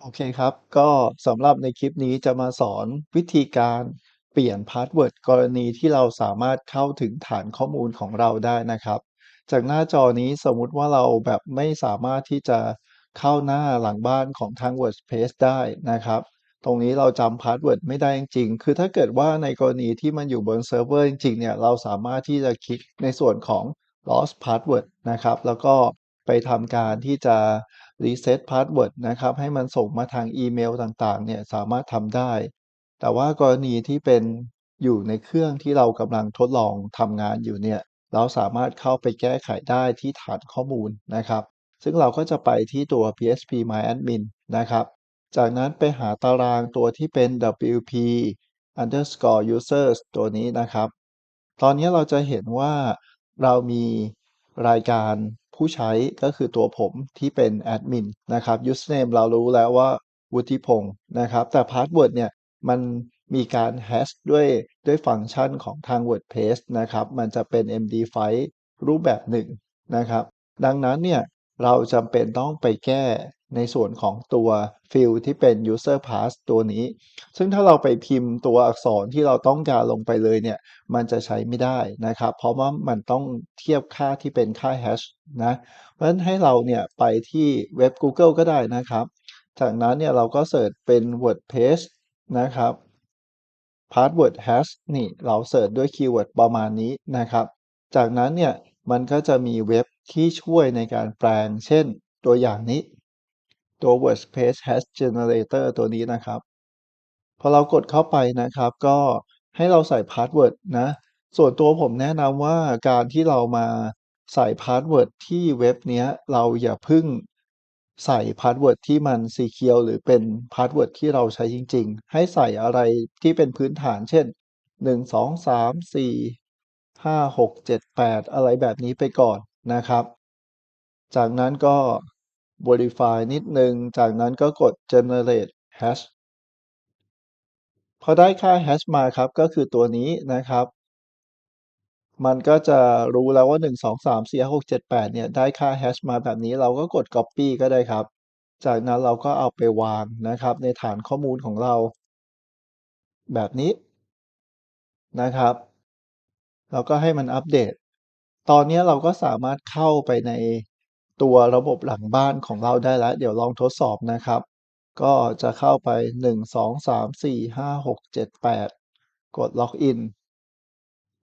โอเคครับ ก็สำหรับในคลิปนี้จะมาสอนวิธีการเปลี่ยนพาสเวิร์ดกรณีที่เราสามารถเข้าถึงฐานข้อมูลของเราได้นะครับ จากหน้าจอนี้สมมุติว่าเราแบบไม่สามารถที่จะเข้าหน้าหลังบ้านของทาง WordPress ได้นะครับ ตรงนี้เราจำพาสเวิร์ดไม่ได้จริงๆ คือถ้าเกิดว่าในกรณีที่มันอยู่บนเซิร์ฟเวอร์จริงๆเนี่ยเราสามารถที่จะคลิกในส่วนของ lost password นะครับ แล้วก็ ไปทำการที่จะ reset password นะครับให้มันส่งมาทางอีเมลต่างๆเนี่ยสามารถทำได้ แต่ว่ากรณีที่เป็นอยู่ในเครื่องที่เรากำลังทดลองทำงานอยู่เนี่ยเราสามารถเข้าไปแก้ไขได้ที่ฐานข้อมูลนะครับ ซึ่งเราก็จะไปที่ตัว phpMyAdmin นะครับ จากนั้นไปหาตารางตัวที่เป็น wp underscore users ตัวนี้นะครับ ตอนนี้เราจะเห็นว่าเรามีรายการ ผู้ใช้ก็คือตัวผมที่เป็นแอดมินนะครับ username เรารู้แล้วว่าวุฒิพงศ์นะครับ แต่พาสเวิร์ดเนี่ยมันมีการแฮชด้วยด้วยฟังก์ชันของทาง WordPress นะครับ มันจะเป็น MD5 รูปแบบหนึ่งนะครับ ดังนั้นเนี่ย เราจำเป็นต้องไปแก้ในส่วนของตัวฟิลที่เป็น user pass ตัวนี้ ซึ่งถ้าเราไปพิมพ์ตัวอักษรที่เราต้องการลงไปเลยเนี่ย มันจะใช้ไม่ได้นะครับ เพราะว่ามันต้องเทียบค่าที่เป็นค่าแฮชนะ เพราะฉะนั้นให้เราเนี่ยไปที่เว็บ Google ก็ได้นะครับ จากนั้นเนี่ยเราก็เสิร์ชเป็น WordPress นะครับ password hash นี่เราเสิร์ชด้วยคีย์เวิร์ดประมาณนี้นะครับ จากนั้นเนี่ย มันก็จะมีเว็บที่ช่วยในการแปลง เช่น ตัวอย่างนี้ ตัว WordPress hash generator ตัวนี้นะครับ พอเรากดเข้าไปนะครับ ก็ให้เราใส่พาสเวิร์ดนะ ส่วนตัวผมแนะนำว่าการที่เรามาใส่พาสเวิร์ดที่เว็บนี้เราอย่าพึ่งใส่พาสเวิร์ดที่มัน secure หรือเป็นพาสเวิร์ดที่เราใช้จริง ๆ ให้ใส่อะไรที่เป็นพื้นฐานเช่น 1 2 3 4 5 6 7 8 อะไรแบบนี้ไปก่อนนะครับ จากนั้นก็ verify นิดนึง จากนั้นก็กด generate hash พอได้ค่า hash มาครับ ก็คือตัวนี้นะครับ มันก็จะรู้แล้วว่า 1 2 3 4 6 7 8 เนี่ย ได้ค่า hash มาแบบนี้เราก็กด copy ก็ได้ครับ จากนั้นเราก็เอาไปวางนะครับ ในฐานข้อมูลของเรา แบบนี้นะครับ แล้วก็ให้มันอัปเดต ตอนนี้เราก็สามารถเข้าไปในตัวระบบหลังบ้านของเราได้แล้ว เดี๋ยวลองทดสอบนะครับ ก็จะเข้าไป 1 2 3 4 5 6 7 8 กดล็อกอิน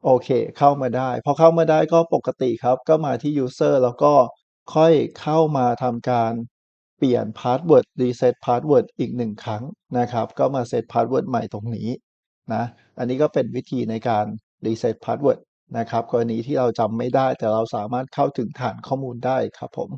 โอเค เข้ามาได้ พอเข้ามาได้ก็ปกติครับ ก็มาที่ user แล้วก็ค่อยเข้ามาทำการเปลี่ยนพาสเวิร์ด reset พาสเวิร์ดอีก1ครั้งนะครับ ก็มาเซตพาสเวิร์ดใหม่ตรงนี้นะ อันนี้ก็เป็นวิธีในการ reset พาสเวิร์ดนะครับ กรณีที่เราจำไม่ได้แต่เราสามารถเข้าถึงฐานข้อมูลได้ครับผม